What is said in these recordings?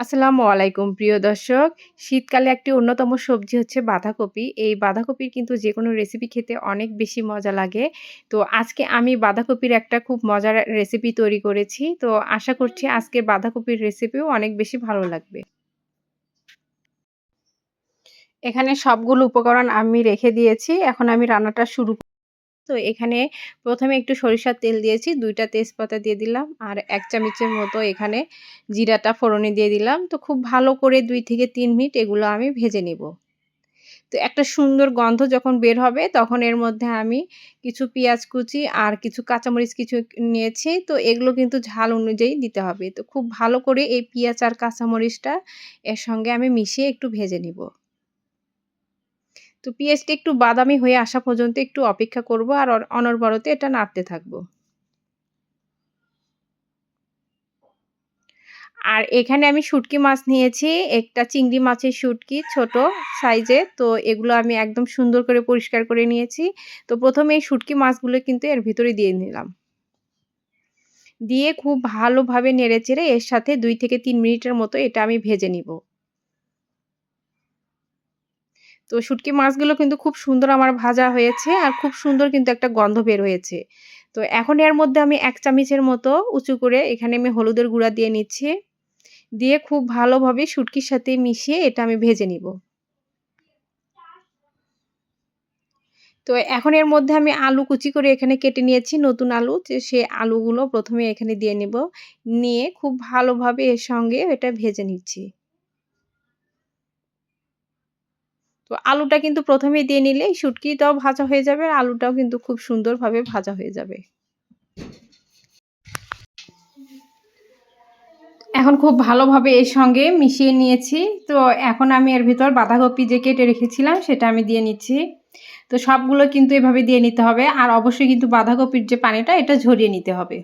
আসসালামু আলাইকুম, প্রিয় দর্শক। শীতকালে একটি অন্যতম সবজি হচ্ছে বাঁধাকপি। এই বাঁধাকপির কিন্তু যে কোনো রেসিপি খেতে অনেক বেশি মজা লাগে। তো আজকে আমি বাঁধাকপির একটা খুব মজার রেসিপি তৈরি করেছি। তো আশা করছি আজকে বাঁধাকপির রেসিপিও অনেক বেশি ভালো লাগবে। এখানে সবগুলো উপকরণ আমি রেখে দিয়েছি। এখন আমি রান্নাটা শুরু তো এখানে প্রথমে একটু সরিষার তেল দিয়েছি, দুইটা তেজপাতা দিয়ে দিলাম আর এক চামচের মতো এখানে জিরাটা ফোড়নে দিয়ে দিলাম। তো খুব ভালো করে দুই থেকে তিন মিনিট এগুলো আমি ভেজে নিব। তো একটা সুন্দর গন্ধ যখন বের হবে তখন এর মধ্যে আমি কিছু পেঁয়াজ কুচি আর কিছু কাঁচামরিচ কিছু নিয়েছি। তো এগুলো কিন্তু ঝাল অনুযায়ী দিতে হবে। তো খুব ভালো করে এই পেঁয়াজ আর কাঁচামরিচটা এর সঙ্গে আমি মিশিয়ে একটু ভেজে নিব। তো পেঁয়াজটা একটু বাদামি হয়ে আসা পর্যন্ত একটু অপেক্ষা করব আর অনর্বরতে এটা নাড়তে থাকব। আর এখানে আমি শুটকি মাছ নিয়েছি, একটা চিংড়ি মাছের শুটকি ছোট সাইজে, তো এগুলো আমি একদম সুন্দর করে পরিষ্কার করে নিয়েছি। তো প্রথমে এই শুটকি মাছগুলো কিন্তু এর ভিতরে দিয়ে নিলাম। দিয়ে খুব ভালোভাবে নেড়ে চেড়ে এর সাথে দুই থেকে তিন মিনিটের মতো এটা আমি ভেজে নিব। তো শুটকি মাছগুলো কিন্তু খুব সুন্দর আমার ভাজা হয়েছে আর খুব সুন্দর কিন্তু একটা গন্ধ বের হয়েছে। তো এখন এর মধ্যে আমি এক চামচের মতো উঁচু করে এখানে আমি হলুদের গুঁড়া দিয়ে নিচ্ছি। দিয়ে খুব ভালোভাবে শুটকির সাথে মিশিয়ে এটা আমি ভেজে নিব। তো এখন এর মধ্যে আমি আলু কুচি করে এখানে কেটে নিয়েছি নতুন আলু। সে আলুগুলো প্রথমে এখানে দিয়ে নিব। নিয়ে খুব ভালোভাবে এর সঙ্গে এটা ভেজে নিচ্ছি। তো আলুটা কিন্তু প্রথমেই দিয়ে নিলে শুটকিটাও ভাজা হয়ে যাবে আর আলুটাও কিন্তু খুব সুন্দরভাবে ভাজা হয়ে যাবে। এখন খুব ভালোভাবে এর সঙ্গে মিশিয়ে নিয়েছি। তো এখন আমি এর ভিতর বাঁধাকপি যে কেটে রেখেছিলাম সেটা আমি দিয়ে নিচ্ছি। তো সবগুলো কিন্তু এভাবে দিয়ে নিতে হবে আর অবশ্যই কিন্তু বাঁধাকপির যে পানিটা এটা ঝরিয়ে নিতে হবে।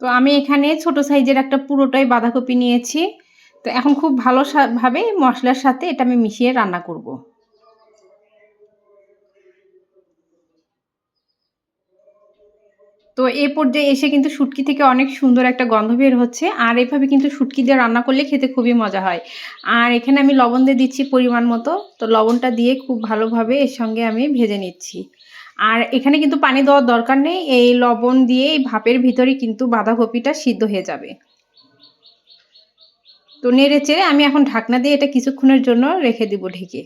তো আমি এখানে ছোট সাইজের একটা পুরোটাই বাঁধাকপি নিয়েছি। তো এখন খুব ভালো ভালোভাবে মশলার সাথে এটা আমি মিশিয়ে রান্না করব। তো এ পর্যায়ে এসে কিন্তু শুটকি থেকে অনেক সুন্দর একটা গন্ধ বের হচ্ছে, আর এভাবে কিন্তু শুটকি দিয়ে রান্না করলে খেতে খুবই মজা হয়। আর এখানে আমি লবণ দিয়ে দিচ্ছি পরিমাণ মতো, তো লবণটা দিয়ে খুব ভালোভাবে এর সঙ্গে আমি ভেজে নিচ্ছি। আর এখানে কিন্তু পানি দেওয়ার দরকার নেই, এই লবণ দিয়ে এই ভাপের ভিতরে কিন্তু বাঁধাকপিটা সিদ্ধ হয়ে যাবে। তো নেড়ে চেড়ে আমি এখন ঢাকনা দিয়ে এটা কিছুক্ষণের জন্য রেখে দিব ঢেকে।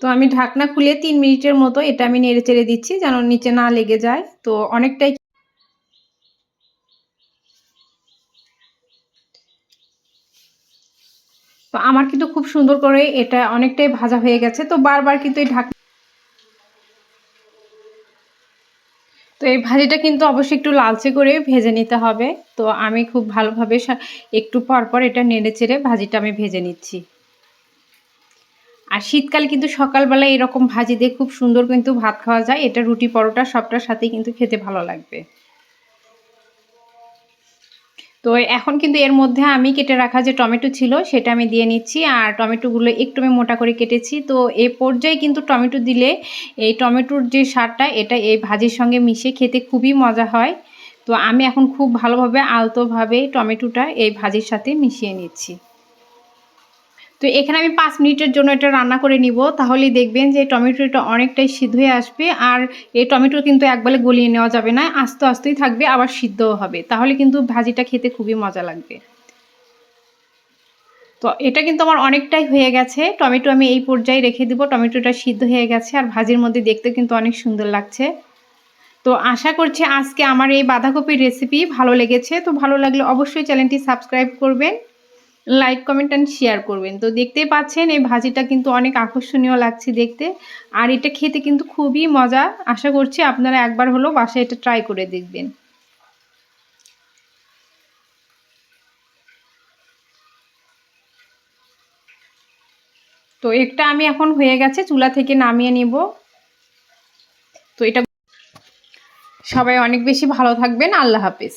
তো আমি ঢাকনা খুলে তিন মিনিটের মতো এটা আমি নেড়ে চেড়ে দিচ্ছি যেন নিচে না লেগে যায়। তো অনেকটাই তো আমার কিন্তু খুব সুন্দর করে এটা অনেকটাই ভাজা হয়ে গেছে। তো বারবার কিন্তু এই ঢাক তো এই ভাজিটা কিন্তু অবশ্যই একটু লালচে করে ভেজে নিতে হবে। তো আমি খুব ভালোভাবে একটু পরপর এটা নেড়ে চেড়ে ভাজিটা আমি ভেজে নিচ্ছি। আর শীতকালে কিন্তু সকালবেলা এরকম ভাজি দিয়ে খুব সুন্দর কিন্তু ভাত খাওয়া যায়। এটা রুটি পরোটা সবটার সাথেই কিন্তু খেতে ভালো লাগবে। তো এখন কিন্তু এর মধ্যে আমি কেটে রাখা যে টমেটো ছিল, সেটা আমি দিয়ে নিচ্ছি। আর টমেটোগুলো একটু আমি মোটা করে কেটেছি। তো এ পর্যায়ে কিন্তু টমেটো দিলে এই টমেটোর যে সারটা এটা এই ভাজির সঙ্গে মিশে খেতে খুবই মজা হয়। তো আমি এখন খুব ভালোভাবে আলতোভাবে টমেটোটা এই ভাজির সাথে মিশিয়ে নিচ্ছি। তো এখানে আমি পাঁচ মিনিটের জন্য এটা রান্না করে নিব। তাহলেই দেখবেন যে টমেটোটা অনেকটাই সিদ্ধ হয়ে আসবে আর এই টমেটো কিন্তু একবারে গলিয়ে নেওয়া যাবে না, আস্তে আস্তেই থাকবে, আবার সিদ্ধও হবে। তাহলে কিন্তু ভাজিটা খেতে খুবই মজা লাগবে। তো এটা কিন্তু আমার অনেকটাই হয়ে গেছে। টমেটো আমি এই পর্যায়ে রেখে দেবো। টমেটোটা সিদ্ধ হয়ে গেছে আর ভাজির মধ্যে দেখতে কিন্তু অনেক সুন্দর লাগছে। তো আশা করছি আজকে আমার এই বাঁধাকপির রেসিপি ভালো লেগেছে। তো ভালো লাগলে অবশ্যই চ্যানেলটি সাবস্ক্রাইব করবেন। লাইক কমেন্ট অ্যান্ড শেয়ার করবেন। তো দেখতেই পাচ্ছেন, এই ভাজিটা কিন্তু অনেক আকর্ষণীয় লাগছে দেখতে। আর এটা খেতে কিন্তু খুবই মজা। আশা করছি আপনারা একবার হলেও বাসায় এটা ট্রাই করে দেখবেন। তো একটা আমি এখন হয়ে গেছে, চুলা থেকে নামিয়ে নিব। তো এটা সবাই অনেক বেশি ভালো থাকবেন। আল্লাহ হাফিজ।